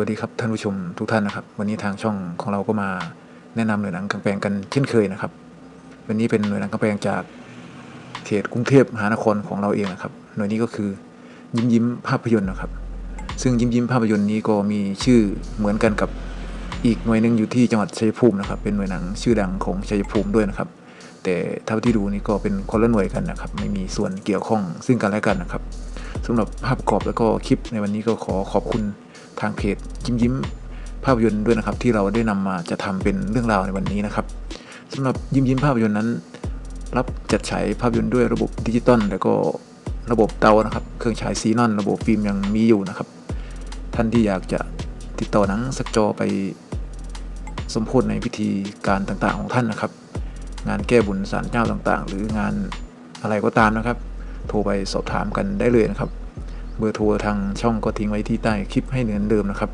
วัสดีครับท่านผู้ชมทุกท่านนะครับ วันนี้ทางช่องของเราก็มาแนะนำหน่วยหนังกางแปลงกันเช่นเคยนะครับ วันนี้เป็นหน่วยหนังกางแปลงจากเขตกรุงเทพมหานครของเราเองนะครับ หน่วยนี้ก็คือยิ้มยิ้มภาพยนตร์นะครับ ซึ่งยิ้มยิ้มภาพยนตร์นี้ก็มีชื่อเหมือนกันกับอีกหน่วยหนึ่งอยู่ที่จังหวัดชัยภูมินะครับ เป็นหน่วยหนังชื่อดังของชัยภูมิด้วยนะครับ แต่เท่าที่ดูนี่ก็เป็นคนละหน่วยกันนะครับ ไม่มีส่วนเกี่ยวข้องซึ่งกันและกันนะครับสำหรับภาพประกอบแล้วก็คลิปในวันนี้ก็ขอขอบคุณ ทางเพจยิ้มยิ้มภาพยนตร์ด้วยนะครับ ที่เราได้นำมาจะทำเป็นเรื่องราวในวันนี้นะครับสำหรับยิ้มยิ้มภาพยนตร์นั้น รับจัดฉายภาพยนตร์ด้วยระบบดิจิตอลแล้วก็ระบบเตานะครับ เครื่องฉายซีนอน ระบบฟิล์มยังมีอยู่นะครับ ท่านที่อยากจะติดต่อหนังสักจอไปสมโพธในพิธีการต่างๆของท่านนะครับ งานแก้บุญสารเจ้าต่างๆ หรืองานอะไรก็ตามนะครับ โทรไปสอบถามกันได้เลยนะครับ เบอร์โทรทางช่องก็ทิ้งไว้ที่ใต้คลิปให้เหมือนเดิมนะครับ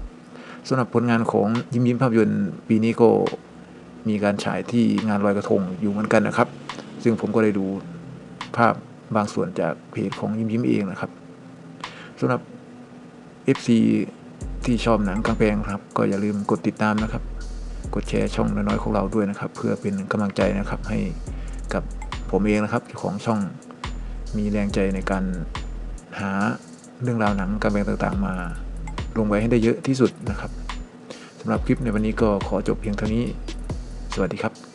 สำหรับผลงานของยิ้มยิ้มภาพยนตร์ปีนี้ก็มีการฉายที่งานลอยกระทงอยู่เหมือนกันนะครับ ซึ่งผมก็ได้ดูภาพบางส่วนจากเพจของยิ้มยิ้มเองนะครับสำหรับ FC ที่ชอบหนังกลางแปลงครับ ก็อย่าลืมกดติดตามนะครับ กดแชร์ช่องน้อยๆของเราด้วยนะครับ เพื่อเป็นกำลังใจนะครับให้กับผมเองนะครับของช่องมีแรงใจในการหา เรื่องราวหนังกลางแปลงต่างๆมา ลงไว้ให้ได้เยอะที่สุดนะครับสำหรับคลิปในวันนี้ก็ขอจบเพียงเท่านี้ สวัสดีครับ